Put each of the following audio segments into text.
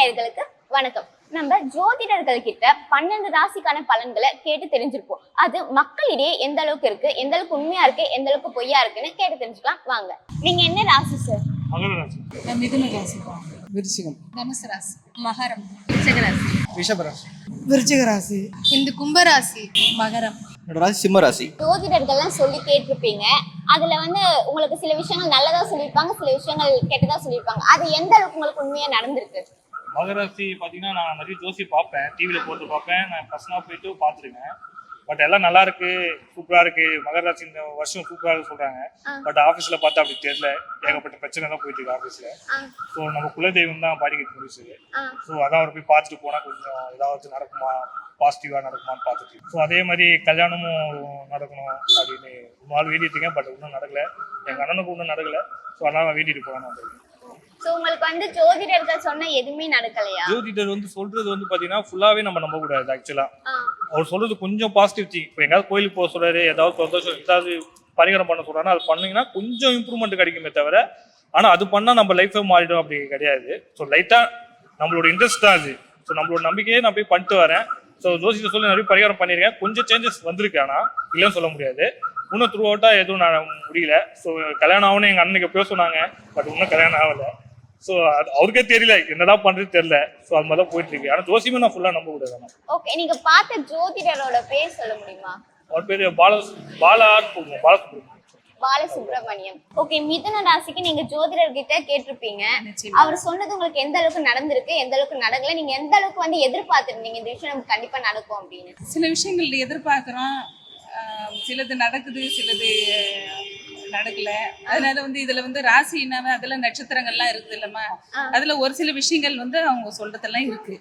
நேயர்களுக்கு வணக்கம். நம்ம ஜோதிடர்கள் கிட்ட பன்னெண்டு ராசிக்கான பலன்களை கேட்டு தெரிஞ்சிருப்போம். அது மக்களிடையே எந்த அளவுக்கு இருக்கு எந்த அளவுக்கு உண்மையா இருக்கு எந்த அளவுக்கு பொய்யா இருக்குன்னு கேட்டு தெரிஞ்சுக்கலாம். வாங்க. நீங்க என்ன ராசி சார் மகர ராசி. மிதுன ராசி. விருச்சிகம். தனுசு ராசி. மகரம். ராசி. ரிஷபராசி விருச்சிக ராசி. இந்த கும்பராசி மகரம். என்னோட ராசி சிம்ம ராசி. ஜோதிடர்கள்லாம் சொல்லி கேட்டிருப்பீங்க. அதுல வந்து உங்களுக்கு சில விஷயங்கள் நல்லதா சொல்லியிருப்பாங்க சில விஷயங்கள் கெட்டதா சொல்லியிருப்பாங்க. அது எந்த அளவுக்கு உங்களுக்கு உண்மையா நடந்திருக்கு? மகர ராசி பார்த்தீங்கன்னா நான் நிறைய ஜோசி பார்ப்பேன். டிவியில் போட்டு பார்ப்பேன். நான் பர்சனலாக போயிட்டு பார்த்துருக்கேன் பட் எல்லாம் நல்லா இருக்கு. சூப்பரா இருக்கு. மகர ராசி இந்த வருஷம் சூப்பரா இருக்கு சொல்றாங்க. பட் ஆஃபீஸ்ல பார்த்தா அப்படி தெரியல. ஏகப்பட்ட பிரச்சனை தான் போயிட்டு இருக்கு ஆஃபீஸ்ல ஸோ நம்ம குலதெய்வம் தான் பாடிக்கிட்டு முடிச்சு ஸோ அதான் அவர் போய் பார்த்துட்டு போனால் கொஞ்சம் ஏதாவது நடக்குமா? பாசிட்டிவாக நடக்குமான்னு பார்த்துட்டு. ஸோ அதே மாதிரி கல்யாணமும் நடக்கணும் அப்படின்னு. நாள் வேண்டிட்டு இருக்கேன். பட் இன்னும் நடக்கல. எங்கள் அண்ணனுக்கு இன்னும் நடக்கல. ஸோ அதனால நான் வேண்டிட்டு போகலாம் நான் சோ உங்களுக்கு வந்து ஜோதிடர்கள் சொன்ன எதுவுமே நடக்கலையா? ஜோதிடர் வந்து சொல்றது வந்து பாத்தீங்கன்னா ஃபுல்லாவே நம்ம நம்ப கூடாது ஆக்சுவலா அவர் சொல்றது கொஞ்சம் பாசிட்டிவ் திங் இப்போ எங்காவது கோயிலுக்கு போக சொல்றாரு ஏதாவது சந்தோஷம் ஏதாவது பரிகாரம் பண்ண சொல்றாருன்னா அது பண்ணீங்கன்னா கொஞ்சம் இம்ப்ரூவ்மெண்ட் கிடைக்குமே தவிர ஆனா அது பண்ணா நம்ம லைஃபே மாறிடும் அப்படி கிடையாது. ஸோ லைட்டா நம்மளோட இன்ட்ரெஸ்ட் தான் அது. ஸோ நம்மளோட நம்பிக்கையே நான் போய் பண்ணிட்டு வரேன். ஸோ ஜோசியத்தை சொல்லி நிறைய பரிகாரம் பண்ணியிருக்கேன். கொஞ்சம் சேஞ்சஸ் வந்திருக்கு ஆனா இல்லைன்னு சொல்ல முடியாது. இன்னும் த்ரூ அவுட்டா எதுவும் நான் முடியல. ஸோ கல்யாணம் ஆகணும் எங்க அண்ணனுக்கு எப்பயோ சொன்னாங்க பட் இன்னும் கல்யாணம் ஆகல. ஸோ அது அவருக்கே தெரியல. என்னடா பண்றது தெரியல. ஸோ அது மாதிரி தான் போயிட்டு இருக்கு ஆனா ஜோசியமே நான் ஃபுல்லா நம்ப கூடாது. ஓகே நீங்க பார்த்த ஜோதிடரோட பேர் சொல்ல முடியுமா? அவர் பேரு பால சொல்லுவோம் பாலசுப்ரமணியம். பாலசுப்ரமணியம். ஓகே மிதுன ராசிக்கு நீங்க ஜோதிடர் கிட்ட கேட்டிருப்பீங்க. அவர் சொன்னது உங்களுக்கு எந்த அளவுக்கு நடந்திருக்கு எந்த அளவுக்கு நடக்கல நீங்க எந்த அளவுக்கு வந்து எதிர்பார்த்திருந்தீங்க இந்த விஷயம் நமக்கு கண்டிப்பா நடக்கும் அப்படின்னு? சில விஷயங்கள் எதிர்பார்க்குறோம். சிலது நடக்குது சிலது நடக்கல. அதனால வந்து இதுல வந்து ராசினாவே அதுல நட்சத்திரங்கள்லாம் இருக்குது இல்லம்மா. அதுல ஒரு சில விஷயங்கள் வந்து அவங்க சொல்றதெல்லாம் இருக்கு.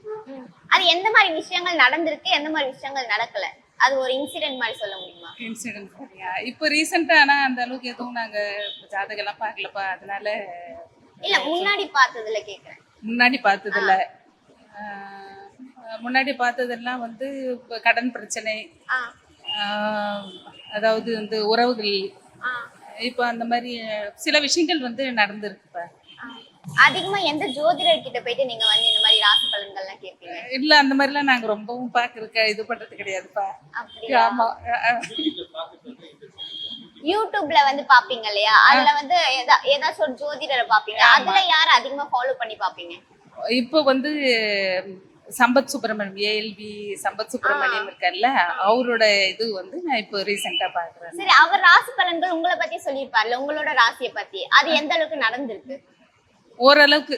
அது எந்த மாதிரி விஷயங்கள் நடந்திருக்கு எந்த மாதிரி விஷயங்கள் நடக்கல? அது ஒரு இன்சிடென்ட் மாதிரி சொல்ல முடியுமா? இன்சிடென்ட் சரியா இப்போ ரீசெண்டா ஆனா அந்த அளவுக்கு எதுவும் நாங்க ஜாதகம் எல்லாம் பார்க்கலப்பா. அதனால இல்ல முன்னாடி பார்த்ததுல கேக்குறேன். முன்னாடி பார்த்ததில்ல ஆஹ் முன்னாடி பார்த்ததெல்லாம் வந்து கடன் பிரச்சனை. அதாவது வந்து உறவுகள். இப்போ அந்த மாதிரி சில விஷயங்கள் வந்து நடந்திருக்குப்பா. அதிகமா எந்த ஜோதிடர் கிட்ட போயிட்டு நீங்க வந்து இந்த மாதிரி ராசி பலன்கள்லாம் கேட்பீங்க இல்ல அந்த மாதிரிலாம் நாங்க ரொம்பவும் பாக்குறக்க இது பண்றது கிடையாதுப்பா ஆமா யூடியூப்ல வந்து பாப்பீங்க இல்லையா? அதுல வந்து எதா- ஏதாச்சும் ஒரு ஜோதிடரை பாப்பீங்க. அதுல யார அதிகமா ஃபாலோ பண்ணி பாப்பீங்க? இப்போ வந்து சம்பத் சுப்பிரமணியம் ஏஎல்பி சம்பத் சுப்பிரமணியம் இருக்கார்ல அவரோட இது வந்து நான் இப்போ ரீசெண்டா பாக்குறேன். சரி அவர் ராசி பலன்கள் உங்களை பத்தி சொல்லியிருப்பார்ல உங்களோட ராசியை பத்தி. அது எந்த அளவுக்கு நடந்திருக்கு? ஓரளவுக்கு.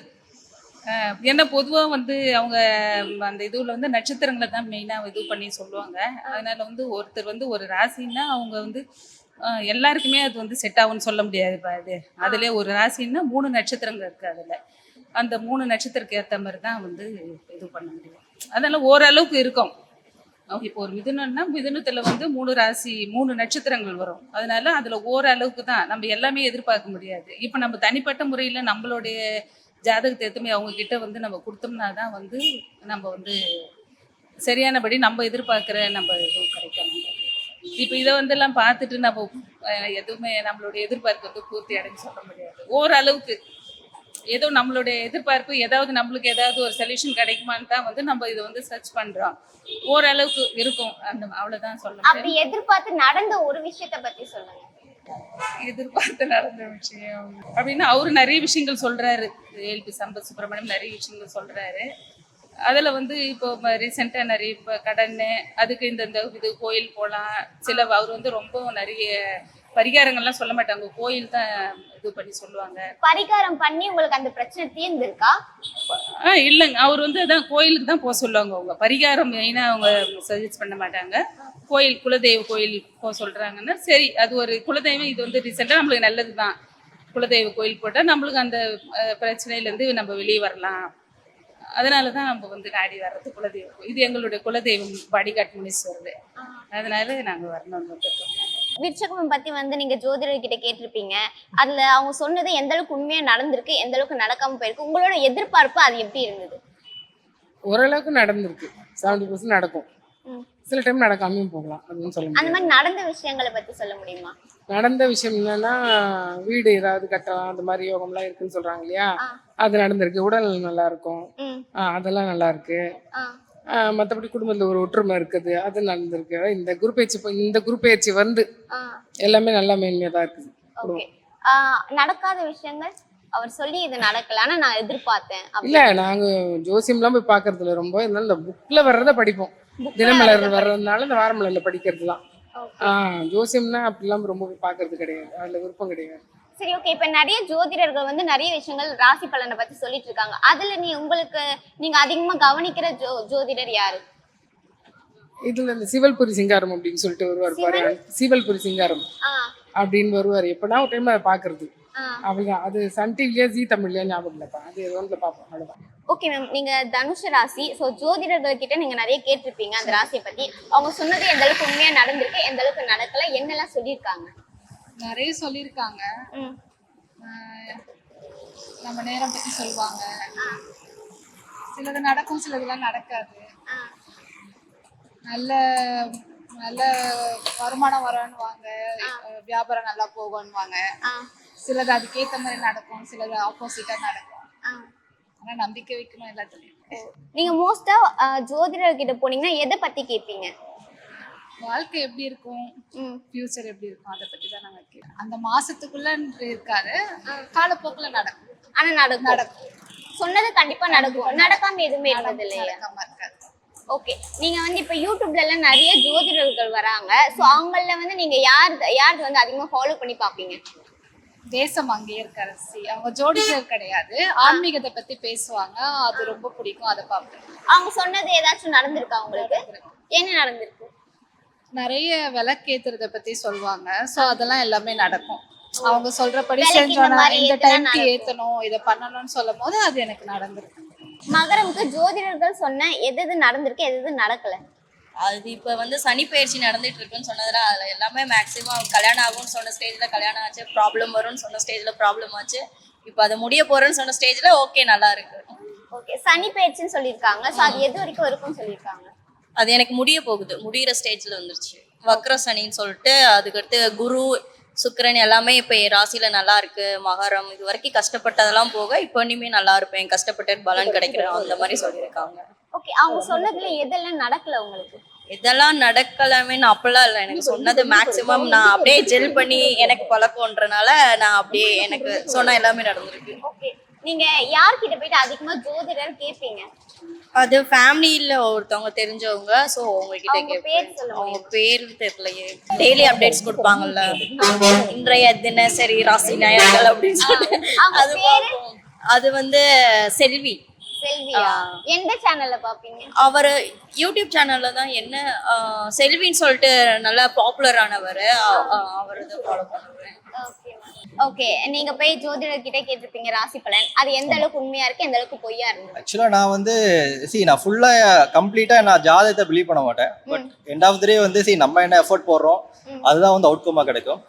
ஏன்னா பொதுவா வந்து அவங்க அந்த இதுல வந்து நட்சத்திரங்களை தான் மெயினா இது பண்ணி சொல்லுவாங்க. அதனால வந்து ஒருத்தர் வந்து ஒரு ராசின்னா அவங்க வந்து எல்லாருக்குமே அது வந்து செட் ஆகும்னு சொல்ல முடியாதுப்பா அது அதுல ஒரு ராசின்னா மூணு நட்சத்திரங்கள் இருக்கு அதுல. அந்த மூணு நட்சத்திரத்துக்கு ஏற்ற மாதிரி தான் வந்து இது பண்ண முடியும். அதனால் ஓரளவுக்கு இருக்கும். இப்போ ஒரு மிதுனம்னா மிதுனத்தில் வந்து மூணு ராசி மூணு நட்சத்திரங்கள் வரும். அதனால அதில் ஓரளவுக்கு தான் நம்ம எல்லாமே எதிர்பார்க்க முடியாது. இப்போ நம்ம தனிப்பட்ட முறையில் நம்மளுடைய ஜாதகத்தை எதுவுமே அவங்க கிட்ட வந்து நம்ம கொடுத்தோம்னா தான் வந்து நம்ம வந்து சரியானபடி நம்ம எதிர்பார்க்குற நம்ம இதுவும் கிடைக்கும் இப்போ இதை வந்து எல்லாம் பார்த்துட்டு நம்ம எதுவுமே நம்மளுடைய எதிர்பார்ப்பு வந்து பூர்த்தி அடைஞ்சு சொல்ல முடியாது. ஓரளவுக்கு ஏதோ நம்மளுடைய எதிர்பார்ப்பு ஏதாவது நம்மளுக்கு ஏதாவது ஒரு சொல்யூஷன் கிடைக்குமான்னு தான் வந்து நம்ம இதை வந்து சர்ச் பண்றோம். ஓரளவுக்கு இருக்கும். அந்த அவ்வளவுதான் சொல்ல முடியும். அப்படி எதிர்பார்த்து நடந்த ஒரு விஷயத்த பத்தி சொல்லுங்க. எதிர்பார்த்து நடந்த விஷயம். அப்படின்னா அவரு நிறைய விஷயங்கள் சொல்றாரு. ஏல்பி சம்பத் சுப்பிரமணியம் நிறைய விஷயங்கள் சொல்றாரு. அதுல வந்து இப்போ ரீசெண்டா நிறைய இப்போ கடன் அதுக்கு இந்த இந்த இது கோயில் போகலாம் சில அவர் வந்து ரொம்ப நிறைய பரிகாரங்கள்லாம் சொல்ல மாட்டாங்க. கோயில் தான் இது பண்ணி சொல்லுவாங்க. பரிகாரம் பண்ணி உங்களுக்கு அந்த பிரச்சனை தீர்ந்திருக்கா? ஆ இல்லைங்க. அவர் வந்து அதான் கோயிலுக்கு தான் போக சொல்லுவாங்க அவங்க. பரிகாரம் மெயினாக அவங்க சஜஸ்ட் பண்ண மாட்டாங்க. கோயில் குலதெய்வ கோயில் போக சொல்கிறாங்கன்னா சரி அது ஒரு குலதெய்வம் இது வந்து ரீசெண்டாக நம்மளுக்கு நல்லது தான். குலதெய்வ கோயில் போட்டால் நம்மளுக்கு அந்த பிரச்சனையிலேருந்து நம்ம வெளியே வரலாம். அதனால தான் நம்ம வந்து நாடி வர்றது குலதெய்வம். இது எங்களுடைய குலதெய்வம் வடிகாட் முனீஸ்வரர். அதனால நாங்கள் வரணும்னு வந்துருக்கோம் விருச்சகம் பத்தி வந்து நீங்க ஜோதிடர் கிட்ட கேட்டிருப்பீங்க. அதுல அவங்க சொன்னது எந்த அளவுக்கு உண்மையா நடந்திருக்கு எந்த அளவுக்கு நடக்காம போயிருக்கு உங்களோட எதிர்பார்ப்பு அது எப்படி இருந்தது? ஓரளவுக்கு நடந்திருக்கு. செவன்டி பர்சன்ட் நடக்கும். சில டைம் நடக்காமையும் போகலாம் அப்படின்னு சொல்ல அந்த மாதிரி நடந்த விஷயங்களை பத்தி சொல்ல முடியுமா? நடந்த விஷயம் என்னன்னா வீடு ஏதாவது கட்டலாம் அந்த மாதிரி யோகம்லாம் இருக்குன்னு சொல்றாங்க இல்லையா. அது நடந்திருக்கு. உடல் நல்லா இருக்கும். அதெல்லாம் நல்லா இருக்கு. மற்றபடி குடும்பத்தில் ஒரு ஒற்றுமை இருக்குது. அது நடந்திருக்கு. இந்த குரு பயிற்சி இந்த குரு பயிற்சி வந்து எல்லாமே நல்லா மேன்மையாக தான் இருக்குது. நடக்காத விஷயங்கள் அவர் சொல்லி இது நடக்கல. ஆனா நான் எதிர்பார்த்தேன். இல்லை நாங்கள் ஜோசியம்லாம் போய் பார்க்கறது இல்ல ரொம்ப. இருந்தாலும் இந்த புக்கில் வர்றதை படிப்போம். தினமலர் வர்றதுனால இந்த வாரமலரில் படிக்கிறதுலாம். Okay. ஆ ஜோசியம்னா அப்படிலாம் ரொம்ப போய் பார்க்கறது கிடையாது. அதில் விருப்பம் கிடையாது. சரி ஓகே இப்ப நிறைய ஜோதிடர்கள் வந்து நிறைய விஷயங்கள் ராசி பலனை பத்தி சொல்லிட்டு இருக்காங்க. அதுல நீ உங்களுக்கு நீங்க அதிகமா கவனிக்கிற ஜோ ஜோதிடர் யாரு? இதுல இந்த சிவல்புரி சிங்காரம் அப்படின்னு சொல்லிட்டு வருவார் பாரு. சிவல்புரி சிங்காரம் அப்படின்னு வருவார். எப்படா ஒரு டைம் அதை பார்க்கறது. ஆ. அவ்வளோதான் அது சன் டிவியா ஜி தமிழ்லையா ஞாபகம் இல்லைப்பா. அது ஒன்றில் பார்ப்போம். அவ்வளோதான் ஓகே மேம் நீங்க தனுஷ ராசி. ஸோ ஜோதிடர்கள் கிட்ட நீங்க நிறைய கேட்டிருப்பீங்க அந்த ராசியை பத்தி. அவங்க சொன்னது எந்த அளவுக்கு உண்மையா நடந்திருக்கு எந்த அளவுக்கு நடக்கல என்னெல்லாம் சொல்லியிருக்காங்க? நிறைய சொல்லியிருக்காங்க. ஆஹ் நம்ம நேரம் பத்தி சொல்லுவாங்க. சிலது நடக்கும் சிலதுலாம் நடக்காது. ஆ நல்ல நல்ல வருமானம் வரும்னுவாங்க. வியாபாரம் நல்லா போகும்னுவாங்க. ஆ சிலது அதுக்கேற்ற மாதிரி நடக்கும் சிலது ஆப்போசிட்டா நடக்கும். ஆனா நம்பிக்கை வைக்கணும் எல்லாத்துலயும். நீங்க மோஸ்டா ஜோதிடர் கிட்ட போனீங்கன்னா எதை பத்தி கேட்பீங்க வாழ்க்கை எப்படி இருக்கும்? ம். ஃபியூச்சர் எப்படி இருக்கும்? அதை பத்தி தான் நாங்க கேட்போம் அந்த மாசத்துக்குள்ள இருக்காது. காலப்போக்குல நடக்கும். ஆனா நடக்கும். நடக்கும். சொன்னது கண்டிப்பா நடக்கும். நடக்காம எதுவுமே இருந்தது இல்லையா. இருக்காது. ஓகே நீங்க வந்து இப்ப யூடியூப்ல எல்லாம் நிறைய ஜோதிடர்கள் வராங்க. சோ அவங்கள வந்து நீங்க யார் யார் வந்து அதிகமா ஃபாலோ பண்ணி பாப்பீங்க தேசம் அங்கே இருக்கரசி அவங்க ஜோடிடர் கிடையாது. ஆன்மீகத்தை பத்தி பேசுவாங்க. அது ரொம்ப பிடிக்கும். அதை பார்ப்பேன். அவங்க சொன்னது ஏதாச்சும் நடந்திருக்கா உங்களுக்கு? என்ன நடந்திருக்கு? நிறைய விளக்கேத்துறத பத்தி சொல்லுவாங்க. சோ அதெல்லாம் எல்லாமே நடக்கும். அவங்க சொல்றபடி செஞ்சோம்னா மாதிரி இந்த டைம்க்கு. ஏத்தணும் இதை பண்ணணும்னு சொல்லும் போது அது எனக்கு நடந்திருக்கு. மகரமுக்கு ஜோதிடர்கள் சொன்ன எது எது நடந்திருக்கு எது எது நடக்கல? அது இப்போ வந்து சனி பயிற்சி நடந்துட்டு இருக்குன்னு சொன்னதுல அதுல எல்லாமே மேக்ஸிமம் கல்யாணம் ஆகும்னு சொன்ன ஸ்டேஜ்ல கல்யாணம் ஆச்சு ப்ராப்ளம் வரும்னு சொன்ன ஸ்டேஜ்ல ப்ராப்ளம் ஆச்சு. இப்போ அது முடிய போறேன்னு சொன்ன ஸ்டேஜ்ல ஓகே நல்லா இருக்கு. ஓகே சனி பயிற்சின்னு சொல்லியிருக்காங்க. சோ அது எது வரைக்கும் இருக்கும்னு சொல்லியிருக்காங்க? அது எனக்கு முடிய போகுது. முடியிற ஸ்டேஜ்ல வந்துருச்சு. வக்ர சனின்னு சொல்லிட்டு அதுக்கடுத்து குரு சுக்கிரன் எல்லாமே இப்போ என் ராசியில நல்லா இருக்கு. மகரம் இது வரைக்கும் கஷ்டப்பட்டதெல்லாம் போக இப்போ இனிமே நல்லா இருப்பேன். கஷ்டப்பட்டு பலன் கிடைக்கிறேன் அந்த மாதிரி சொல்லியிருக்காங்க. ஓகே அவங்க சொன்னதுல எதெல்லாம் நடக்கல உங்களுக்கு? இதெல்லாம் நடக்கலாமேன்னு அப்பெல்லாம் இல்லை. எனக்கு சொன்னது மேக்சிமம் நான் அப்படியே ஜெல் பண்ணி எனக்கு பழக்கம்ன்றனால நான் அப்படியே எனக்கு சொன்ன எல்லாமே நடந்திருக்கு. ஓகே. நீங்க யார்கிட்ட போயிட்டு அதிகமா ஜோதிடர் கேட்பீங்க அது ஃபேமிலியில ஒருத்தவங்க தெரிஞ்சவங்க உங்ககிட்ட அவங்க பேர் கேட்பேன் சொல்ல அவங்க பேர் தெரியலையே. டெய்லி அப்டேட்ஸ் கொடுப்பாங்கல்ல. இன்றைய தினசரி ராசி நாயர்கள் அப்படின்னு அவங்க அது. அது வந்து செல்வி. செல்வியா? எந்த சேனல்ல பாப்பீங்க? அவர் யூடியூப் சேனல்ல தான் என்ன செல்வின்னு சொல்லிட்டு நல்லா பாப்புலர் ஆனவர். அவர் இதை ஃபாலோ பண்ணுவேன். ஓகே ஓகே நீங்க போய் ஜோதிடர் கிட்ட கேட்டிருப்பீங்க ராசி பலன். அது எந்த அளவுக்கு உண்மையா இருக்கு எந்த அளவுக்கு பொய்யா இருக்கு? ஆக்சுவலாக நான் வந்து சி நான் ஃபுல்லாக கம்ப்ளீட்டாக நான் ஜாதகத்தை பிலீவ் பண்ண மாட்டேன். பட் எண்ட் ஆஃப் டே வந்து சி நம்ம என்ன எஃபோர்ட் போடுறோம் அதுதான் வந்து அவுட்கமாக கிடைக்கும்.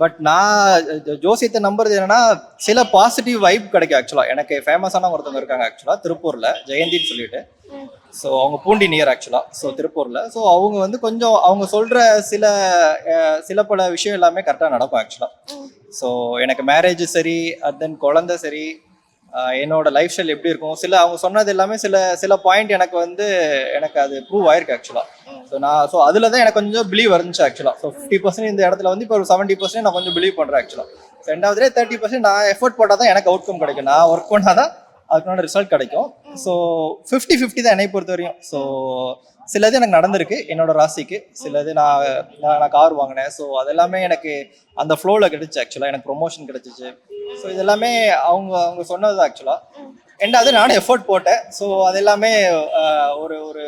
பட் நான் ஜோசியத்தை நம்புறது என்னன்னா சில பாசிட்டிவ் வைப் கிடைக்கும் ஆக்சுவலாக எனக்கு ஃபேமஸான ஒருத்தவங்க இருக்காங்க ஆக்சுவலாக திருப்பூரில் ஜெயந்தின்னு சொல்லிட்டு. ஸோ அவங்க பூண்டி நியர் ஆக்சுவலாக ஸோ திருப்பூரில். ஸோ அவங்க வந்து கொஞ்சம் அவங்க சொல்கிற சில சில பல விஷயம் எல்லாமே கரெக்டாக நடக்கும் ஆக்சுவலாக ஸோ எனக்கு மேரேஜ் சரி தென் குழந்தை சரி என்னோட லைஃப் ஸ்டைல் எப்படி இருக்கும்? சில அவங்க சொன்னது எல்லாமே சில சில பாயிண்ட் எனக்கு வந்து எனக்கு அது ப்ரூவ் ஆயிருக்கு ஆக்சுவலாக ஸோ நான் ஸோ அதில் தான் எனக்கு கொஞ்சம் பிலீவ் இருந்துச்சு ஆக்சுவலாக ஸோ ஃபிஃப்டி பர்சன்ட் இந்த இடத்துல வந்து இப்போ ஒரு செவன்ட்டி பர்சன்ட் நான் கொஞ்சம் பிலீவ் பண்ணுறேன் ஆக்சுவலாக ரெண்டாவதுலேயே தேர்ட்டி பர்சன்ட் நான் எஃபோர்ட் போட்டால் தான் எனக்கு அவுட்கம் கிடைக்கும். நான் ஒர்க் பண்ணால் தான் அதுக்கான ரிசல்ட் கிடைக்கும். ஸோ ஃபிஃப்டி ஃபிஃப்டி தான் என்னை பொறுத்த வரையும் ஸோ சிலது எனக்கு நடந்திருக்கு என்னோட ராசிக்கு. சிலது நான் நான் நான் கார் வாங்கினேன். ஸோ அதெல்லாமே எனக்கு அந்த ஃப்ளோவில் கிடைச்சு ஆக்சுவலாக எனக்கு ப்ரொமோஷன் கிடைச்சிச்சு. ஸோ இதெல்லாமே அவங்க அவங்க சொன்னது ஆக்சுவலாக ரெண்டாவது நானும் எஃபோர்ட் போட்டேன். ஸோ அது எல்லாமே ஆஹ், ஒரு ஒரு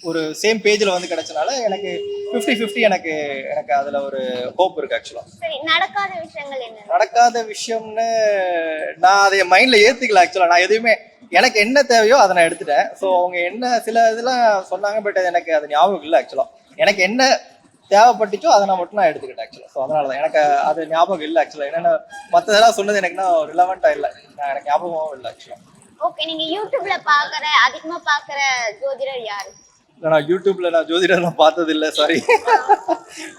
ஒரு சேம் பேஜில் வந்து கிடைச்சனால எனக்கு ஃபிஃப்டி ஃபிஃப்டி எனக்கு எனக்கு அதில் ஒரு ஹோப் இருக்குது ஆக்சுவலாக நடக்காத விஷயங்கள் என்ன நடக்காத விஷயம்னு நான் அதை என் மைண்டில் ஏற்றுக்கல ஆக்சுவலாக நான் எதுவுமே எனக்கு என்ன தேவையோ அதை நான் எடுத்துட்டேன். ஸோ அவங்க என்ன சில இதெல்லாம் சொன்னாங்க பட் எனக்கு அது ஞாபகம் இல்லை ஆக்சுவலாக எனக்கு என்ன தேவைப்பட்டுச்சோ அதை நான் மட்டும் நான் எடுத்துக்கிட்டேன் ஆக்சுவலாக ஸோ அதனால தான் எனக்கு அது ஞாபகம் இல்லை ஆக்சுவலாக என்னென்ன மற்றதெல்லாம் சொன்னது எனக்கு நான் ரிலவெண்ட்டாக இல்லை. நான் எனக்கு ஞாபகமாகவும் இல்லை ஆக்சுவலாக ஓகே நீங்க யூடியூப்ல பாக்குற அதிகமா பாக்குற ஜோதிடர் யாரு? இல்லை நான் யூடியூப்ல நான் ஜோதிடர் நான் பார்த்தது இல்லை சாரி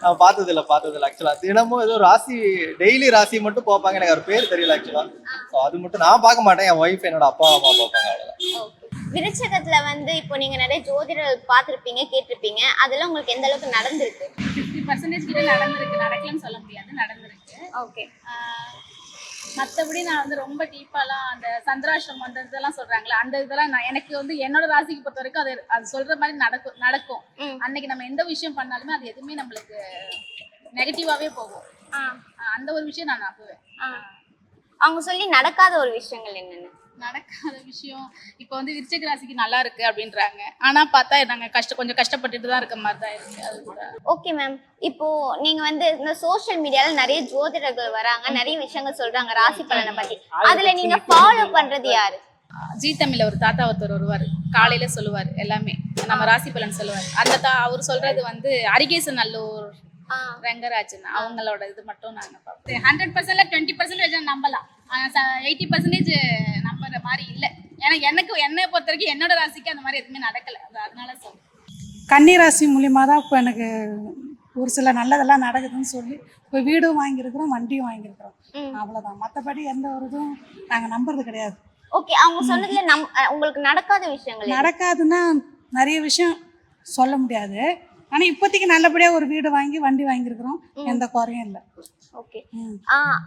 நான் பார்த்தது இல்லை பார்த்தது இல்லை ஆக்சுவலா தினமும் ஏதோ ராசி டெய்லி ராசி மட்டும் பார்ப்பாங்க. எனக்கு அவர் பேர் தெரியல ஆக்சுவலா ஸோ அது மட்டும் நான் பார்க்க மாட்டேன். என் ஒய்ஃப் என்னோட அப்பா அம்மா பார்ப்பாங்க அவ்வளோதான் விருச்சகத்துல வந்து இப்போ நீங்க நிறைய ஜோதிடர்கள் பார்த்திருப்பீங்க கேட்டிருப்பீங்க. அதெல்லாம் உங்களுக்கு எந்த அளவுக்கு நடந்திருக்கு? ஃபிஃப்டி பர்சன்டேஜ் கிட்ட நடந்திருக்கு. நடக்கலன்னு சொல்ல முடியாது. நடந்திருக்கு. ஓகே மத்தபடி நான் வந்து ரொம்ப டீப்பாலாம் அந்த சந்திராஷ்டிரம் அந்த இதெல்லாம் சொல்றாங்களே அந்த இதெல்லாம் நான் எனக்கு வந்து என்னோட ராசிக்கு பொறுத்த வரைக்கும் அது அது சொல்ற மாதிரி நடக்கும். நடக்கும். அன்னைக்கு நம்ம எந்த விஷயம் பண்ணாலுமே அது எதுவுமே நம்மளுக்கு நெகட்டிவாவே போகும். அந்த ஒரு விஷயம் நான் நம்புவேன். அவங்க சொல்லி நடக்காத ஒரு விஷயங்கள் என்னென்ன? நடக்காத விஷயம். இப்போ வந்து விருச்சிக ராசிக்கு நல்லா இருக்கு அப்படின்றாங்க. ஆனா பார்த்தா நாங்க கஷ்ட கொஞ்சம் கஷ்டப்பட்டுட்டு தான் இருக்க மாதிரி தான் இருக்கு. அது கூட ஓகே மேம் இப்போ நீங்க வந்து இந்த சோஷியல் மீடியால நிறைய ஜோதிடர்கள் வராங்க. நிறைய விஷயங்கள் சொல்றாங்க ராசி பலனை பத்தி. அதுல நீங்க ஃபாலோ பண்றது யாரு? ஜி தமிழ்ல ஒரு தாத்தா ஒருத்தர் வருவார். காலையில சொல்லுவார் எல்லாமே. நம்ம ராசி பலன் சொல்லுவார். அந்த தா அவர் சொல்றது வந்து அரிகேசன் நல்லூர் ரங்கராஜன் அவங்களோட இது மட்டும் நாங்க பார்ப்போம். ஹண்ட்ரட் பர்சன்ட்ல டுவெண்ட்டி பர்சன்டேஜ் நம்பலாம். எயிட்டி பர்சன்டேஜ் நம்புற மாதிரி இல்லை. ஏன்னா எனக்கு என்னை பொறுத்த வரைக்கும் என்னோட ராசிக்கு அந்த மாதிரி எதுவுமே நடக்கல. அது அதனால சொல்றேன் கன்னிராசி மூலியமாக தான் இப்போ எனக்கு ஒரு சில நல்லதெல்லாம் நடக்குதுன்னு சொல்லி இப்போ வீடும் வாங்கியிருக்கிறோம் வண்டியும் வாங்கியிருக்கிறோம். அவ்வளோதான் மற்றபடி எந்த ஒரு இதுவும் நாங்கள் நம்புறது கிடையாது. ஓகே அவங்க சொன்னதுல நம் உங்களுக்கு நடக்காத விஷயங்கள்? நடக்காதுன்னா நிறைய விஷயம் சொல்ல முடியாது. ஆனால் இப்போதைக்கு நல்லபடியாக ஒரு வீடு வாங்கி வண்டி வாங்கியிருக்கிறோம். எந்த குறையும் இல்லை. ஓகே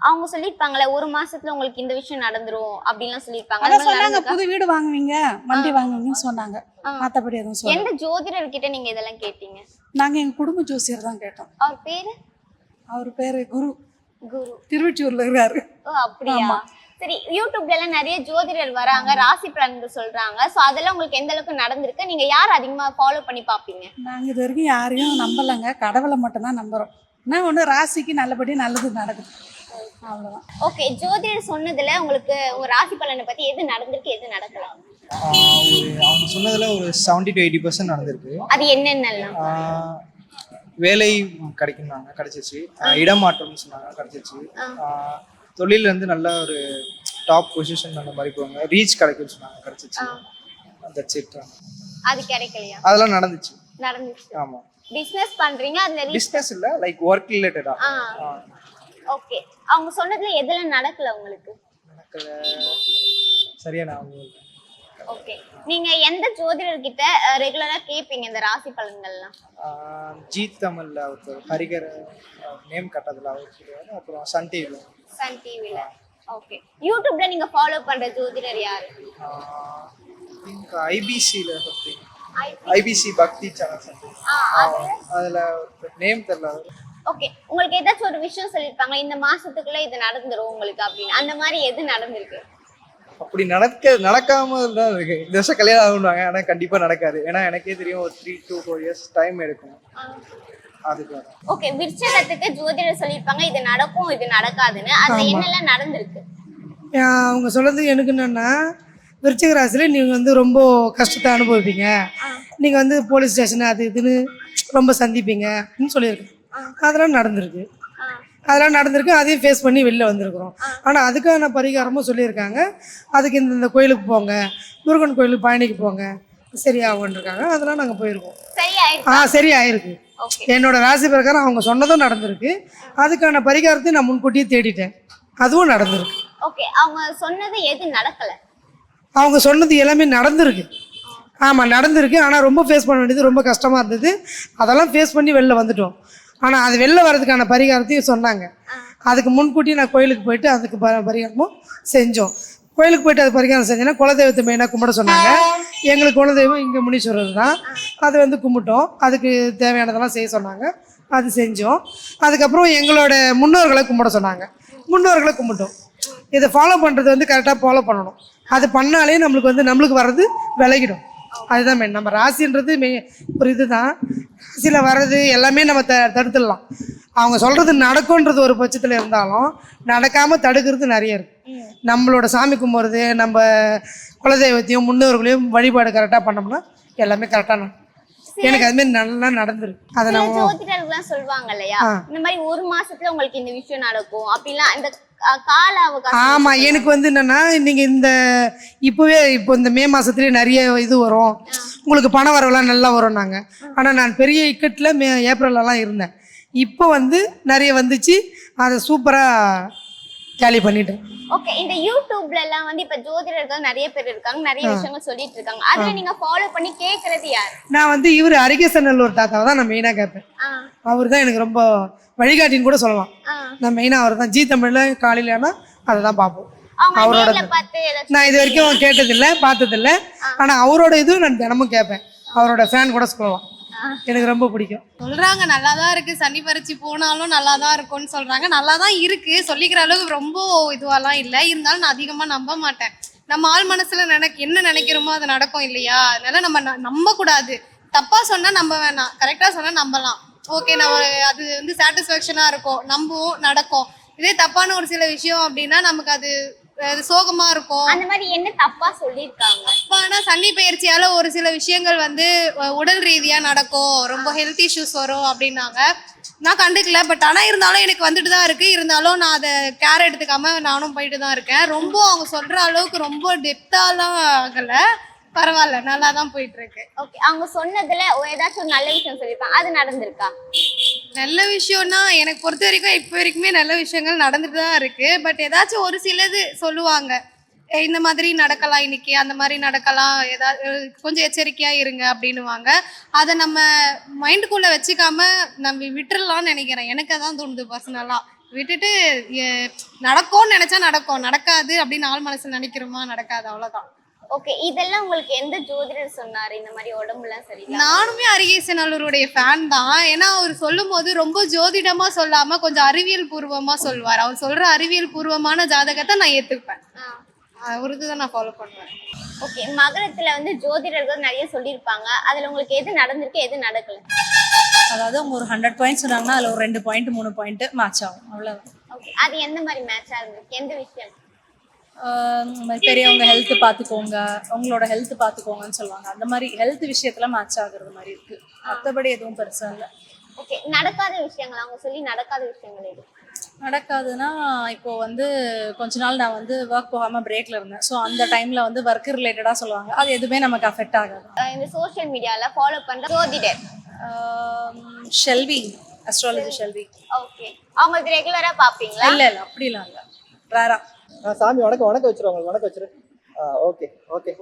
அவங்க சொல்லிருப்பாங்களே ஒரு மாசத்துல உங்களுக்கு இந்த விஷயம் நடந்துரும் அப்படின்லாம் சொல்லிருப்பாங்க அதான் சொன்னாங்க? புது வீடு வாங்குவீங்க வண்டி வாங்குவீங்கன்னு சொன்னாங்க. ஆ. மற்றபடி எதுவும் சொல்ல எந்த ஜோதிடர் கிட்ட நீங்க இதெல்லாம் கேட்டீங்க? நாங்கள் எங்கள் குடும்ப ஜோசியர் தான் கேட்டோம். அவர் பேரு? அவர் பேர் குரு. குரு. திருவொற்றியூரில் இருக்காரு ஓ அப்படியா? சரி யூடியூப்ல எல்லாம் நிறைய ஜோதிடர் வராங்க ராசி பலன்கள் சொல்றாங்க. சோ அதெல்லாம் உங்களுக்கு எந்த அளவுக்கு நடந்திருக்கு? நீங்க யார் அதிகமா ஃபாலோ பண்ணி பாப்பீங்க நாங்கள் இது வரைக்கும் யாரையும் நம்பலைங்க. கடவுளை மட்டும்தான் நம்புகிறோம் என்ன ஒன்று ராசிக்கு நல்லபடி நல்லது நடக்குது. அவ்வளோதான் ஓகே ஜோதிடர் சொன்னதுல உங்களுக்கு உங்க ராசி பலனை பத்தி எது நடந்திருக்கு எது நடக்கல? ஆஹ் ஒரு அவங்க சொன்னதுல ஒரு செவன்டி டு எயிட்டி பர்சன்ட் நடந்திருக்கு. அது என்னென்னலாம்? வேலை கிடைக்குனாங்க கிடைச்சிச்சு ஆஹ் இடமாற்றம்னு சொன்னாங்க கிடைச்சிச்சு ஆஹ் தொழில்ல இருந்து நல்ல ஒரு டாப் பொசிஷன் அந்த மாதிரி போவாங்க. ரீச் கிடைக்கும்னு சொன்னாங்க கிடைச்சிச்சு தட்ஸ் இட் அது கிடைக்கலையா? அதெல்லாம் நடந்துச்சு. நடந்துச்சு. ஆமா. பிசினஸ் பண்றீங்க அதுல re- பிஸ்னஸ் இல்ல லைக் ஒர்க் ரிலேட்டடா ஆ. ஓகே அவங்க சொன்னதுல எதெல்லாம் நடக்கல உங்களுக்கு? சரியா நான் உங்களுக்கு ஓகே நீங்க எந்த ஜோதிடர் கிட்ட ரெகுலரா கேப்பீங்க இந்த ராசி பலன்கள்லாம்? ஜீத் தமிழ்ல ஒருத்தர் ஹரிகர் நேம் கட்டதுல அவர் சொல்லுவாரு. அப்புறம் சன் டிவில. சன் டிவில. ஓகே யூடியூப்ல நீங்க ஃபாலோ பண்ற ஜோதிடர் யாரு? ஐபிசியில் சம்திங் ஐபிசி பக்தி சேனல் அதில் நேம் தெரியல. ஓகே உங்களுக்கு ஏதாச்சும் ஒரு விஷயம் சொல்லிருப்பாங்க இந்த மாசத்துக்குள்ள இது நடந்துரும் உங்களுக்கு அப்படின்னு. அந்த மாதிரி எது நடந்திருக்கு? அப்படி நடக்க நடக்காம தான் இருக்கு. இந்த வருஷம் கல்யாணம் ஆகுனாங்க ஆனால் கண்டிப்பாக நடக்காது. ஏன்னா எனக்கே தெரியும் ஒரு three two four years time எடுக்கும். அதுக்கு ஓகே விருச்சகத்துக்கு ஜோதிடர் சொல்லிருப்பாங்க இது நடக்கும் இது நடக்காதுன்னு. அதுல என்னெல்லாம் நடந்திருக்கு? அவங்க சொல்றது எனக்கு என்னன்னா விருச்சிக ராசியில் நீங்கள் வந்து ரொம்ப கஷ்டத்தை அனுபவிப்பீங்க. நீங்கள் வந்து போலீஸ் ஸ்டேஷன் அது இதுன்னு ரொம்ப சந்திப்பீங்க அப்படின்னு சொல்லியிருக்கேன் அதெல்லாம் நடந்திருக்கு. அதெல்லாம் நடந்திருக்கு. அதையும் ஃபேஸ் பண்ணி வெளில வந்திருக்கிறோம். ஆனால் அதுக்கான பரிகாரமும் சொல்லியிருக்காங்க. அதுக்கு இந்த இந்த கோயிலுக்கு போங்க. முருகன் கோயிலுக்கு பழனிக்கு போங்க. சரியாகும்னு இருக்காங்க அதெல்லாம் நாங்கள் போயிருக்கோம். ஆ சரி ஆயிருக்கு என்னோட ராசி பிரகாரம் அவங்க சொன்னதும் நடந்திருக்கு. அதுக்கான பரிகாரத்தையும் நான் முன்கூட்டியே தேடிட்டேன். அதுவும் நடந்திருக்கு. ஓகே அவங்க சொன்னது எது நடக்கல? அவங்க சொன்னது எல்லாமே நடந்திருக்கு. ஆமாம் நடந்திருக்கு. ஆனால் ரொம்ப ஃபேஸ் பண்ண வேண்டியது ரொம்ப கஷ்டமாக இருந்தது. அதெல்லாம் ஃபேஸ் பண்ணி வெளில வந்துட்டோம். ஆனால் அது வெளில வர்றதுக்கான பரிகாரத்தையும் சொன்னாங்க. அதுக்கு முன்கூட்டி நான் கோயிலுக்கு போயிட்டு அதுக்கு ப பரிகாரமும் செஞ்சோம். கோயிலுக்கு போயிட்டு அது பரிகாரம் செஞ்சேன்னா குலதெய்வத்தை மெயினாக கும்பிட சொன்னாங்க. எங்களுக்கு குலதெய்வம் இங்கே முனீஸ்வரர் தான். அதை வந்து கும்பிட்டோம். அதுக்கு தேவையானதெல்லாம் செய்ய சொன்னாங்க. அது செஞ்சோம். அதுக்கப்புறம் எங்களோட முன்னோர்களை கும்பிட சொன்னாங்க. முன்னோர்களை கும்பிட்டோம். இதை ஃபாலோ பண்ணுறது வந்து கரெக்டாக ஃபாலோ பண்ணணும். அது பண்ணாலே நம்மளுக்கு வந்து நம்மளுக்கு வர்றது விலகிடும். அதுதான் மெயின் நம்ம ராசின்றது மெ ஒரு இதுதான். ராசியில் வர்றது எல்லாமே நம்ம த தடுத்துடலாம். அவங்க சொல்கிறது நடக்கும்ன்றது ஒரு பட்சத்தில் இருந்தாலும் நடக்காமல் தடுக்கிறது நிறைய இருக்கு. நம்மளோட சாமி கும்பிட்றது நம்ம குலதெய்வத்தையும் முன்னோர்களையும் வழிபாடு கரெக்டாக பண்ணோம்னா எல்லாமே கரெக்டாக எனக்கு அதுமாரி நல்லா நடந்திருக்கு. அதை நான் ஜோதிடர்கள்லாம் சொல்லுவாங்க இல்லையா. இந்த மாதிரி ஒரு மாசத்துல உங்களுக்கு இந்த விஷயம் நடக்கும். அப்படிலாம் இந்த கா- கால அவகாசம். ஆமா எனக்கு வந்து என்னன்னா நீங்க இந்த இப்போவே இப்போ இந்த மே மாசத்துலயே நிறைய இது வரும். உங்களுக்கு பண வரவெல்லாம் நல்லா வரும் நாங்க. ஆனா நான் பெரிய இக்கட்ல மே ஏப்ரல்லாம் இருந்தேன். இப்போ வந்து நிறைய வந்துச்சு. அதை சூப்பரா கேலி பண்ணிட்டேன் ஓகே இந்த யூடியூப்ல எல்லாம் வந்து இப்ப ஜோதிடர்கள் நிறைய பேர் இருக்காங்க நிறைய விஷயங்கள் சொல்லிட்டு இருக்காங்க. அதுல நீங்க ஃபாலோ பண்ணி கேக்குறது யார்? நான் வந்து இவர் அரிகேசநல்லூர் தாத்தாவை தான் நான் மெயினாக கேட்பேன். அவர் தான் எனக்கு ரொம்ப வழிகாட்டின்னு கூட சொல்லலாம். நான் மெயினாக அவர் தான் ஜி தமிழில் காலையிலனா அதை தான் பார்ப்போம். அவரோட நான் இது வரைக்கும் கேட்டதில்லை பார்த்ததில்ல. ஆனால் அவரோட இதுவும் நான் தினமும் கேட்பேன். அவரோட ஃபேன் கூட சொல்லலாம். எனக்கு ரொம்ப பிடிக்கும். சொல்றாங்க நல்லா தான் இருக்கு. சனி பறிச்சு போனாலும் நல்லா தான் இருக்கும்னு சொல்றாங்க. நல்லா தான் இருக்கு. சொல்லிக்கிற அளவுக்கு ரொம்ப இதுவாலாம் இல்லை. இருந்தாலும் நான் அதிகமா நம்ப மாட்டேன். நம்ம ஆள் மனசுல நினைக்க என்ன நினைக்கிறோமோ அது நடக்கும் இல்லையா? அதனால நம்ம ந- நம்ப கூடாது தப்பா சொன்னா நம்ப வேணாம். கரெக்டா சொன்னா நம்பலாம். ஓகே நம்ம அது வந்து சாட்டிஸ்ஃபேக்ஷனா இருக்கும். நம்புவோம் நடக்கும். இதே தப்பான ஒரு சில விஷயம் அப்படின்னா நமக்கு அது அது சோகமா இருக்கும். அந்த மாதிரி என்ன தப்பா சொல்லியிருக்காங்க? ஆனா சனி பயிற்சியால ஒரு சில விஷயங்கள் வந்து உடல் ரீதியா நடக்கும். ரொம்ப ஹெல்த் இஷ்யூஸ் வரும் அப்படின்னாங்க. நான் கண்டுக்கல பட் ஆனா இருந்தாலும் எனக்கு வந்துட்டு தான் இருக்கு. இருந்தாலும் நான் அதை கேர் எடுத்துக்காம நானும் போயிட்டு தான் இருக்கேன். ரொம்ப அவங்க சொல்ற அளவுக்கு ரொம்ப டெப்தாலாம் ஆகல. பரவாயில்ல நல்லா தான் போயிட்டு இருக்கு. ஓகே அவங்க சொன்னதுல ஏதாச்சும் ஒரு நல்ல விஷயம் சொல்லியிருப்பாங்க அது நடந்திருக்கா? நல்ல விஷயம்னா எனக்கு பொறுத்த வரைக்கும் இப்போ வரைக்குமே நல்ல விஷயங்கள் நடந்துட்டு தான் இருக்கு. பட் ஏதாச்சும் ஒரு சிலது சொல்லுவாங்க. இந்த மாதிரி நடக்கலாம் இன்னைக்கு அந்த மாதிரி நடக்கலாம். ஏதாவது கொஞ்சம் எச்சரிக்கையா இருங்க அப்படின்னுவாங்க. அதை நம்ம மைண்டுக்குள்ள வச்சுக்காம நம்ம விட்டுறலாம்னு நினைக்கிறேன். எனக்கு அதான் தோணுது பர்சனலா விட்டுட்டு நடக்கும்னு நினைச்சா நடக்கும். நடக்காது அப்படின்னு ஆள் மனசுல நினைக்கிறோமா? நடக்காது. அவ்வளவுதான். ஓகே இதெல்லாம் உங்களுக்கு எந்த ஜோதிடர் சொன்னாரு? இந்த மாதிரி உடம்புலாம் சரியில்லை. நானுமே அரிகேசனல்லூருடைய ஃபேன் தான். ஏன்னா அவர் சொல்லும் போது ரொம்ப ஜோதிடமா சொல்லாம கொஞ்சம் அறிவியல் பூர்வமா சொல்வார். அவர் சொல்ற அறிவியல் பூர்வமான ஜாதகத்தை நான் ஏத்துப்பேன். அவருக்கு தான் நான் ஃபாலோ பண்ணுவேன். ஓகே மகரத்துல வந்து ஜோதிடர்கள் நிறைய சொல்லியிருப்பாங்க. அதுல உங்களுக்கு எது நடந்திருக்கு எது நடக்கல? அதாவது அவங்க ஒரு ஹண்ட்ரட் பாயிண்ட்ஸ் சொன்னாங்கன்னா அதில் ஒரு ரெண்டு பாயிண்ட் மூணு பாயிண்ட் மேட்ச் ஆகும். அவ்வளோதான் ஓகே அது எந்த மாதிரி மேட்சா இருந்திருக்கு? எந்த விஷயம்? இந்த மாதிரி பெரியவங்க ஹெல்த் பார்த்துக்கோங்க உங்களோட ஹெல்த் பார்த்துக்கோங்கன்னு சொல்லுவாங்க. அந்த மாதிரி ஹெல்த் விஷயத்துல மேட்ச் ஆகுறது மாதிரி இருக்கு. மற்றபடி எதுவும் பெருசா இல்லை. ஓகே நடக்காத விஷயங்கள்? அவங்க சொல்லி நடக்காத விஷயங்கள் எது? நடக்காதுன்னா இப்போ வந்து கொஞ்ச நாள் நான் வந்து ஒர்க் போகாம பிரேக்ல இருந்தேன். ஸோ அந்த டைம்ல வந்து ஒர்க் ரிலேட்டடாக சொல்லுவாங்க. அது எதுவுமே நமக்கு அஃபெக்ட் ஆகாது. இந்த சோஷியல் மீடியால ஃபாலோ பண்ற ஜோதிடர் ஷெல்வி அஸ்ட்ராலஜி ஷெல்வி ஓகே அவங்களுக்கு ரெகுலரா பாப்பீங்களா இல்லை இல்லை அப்படிலாம் இல்லை. ரேரா சாமி வணக்கம் வணக்கம் வச்சிருவாங்க உங்களுக்கு வணக்கம் வச்சிரு. Okay okay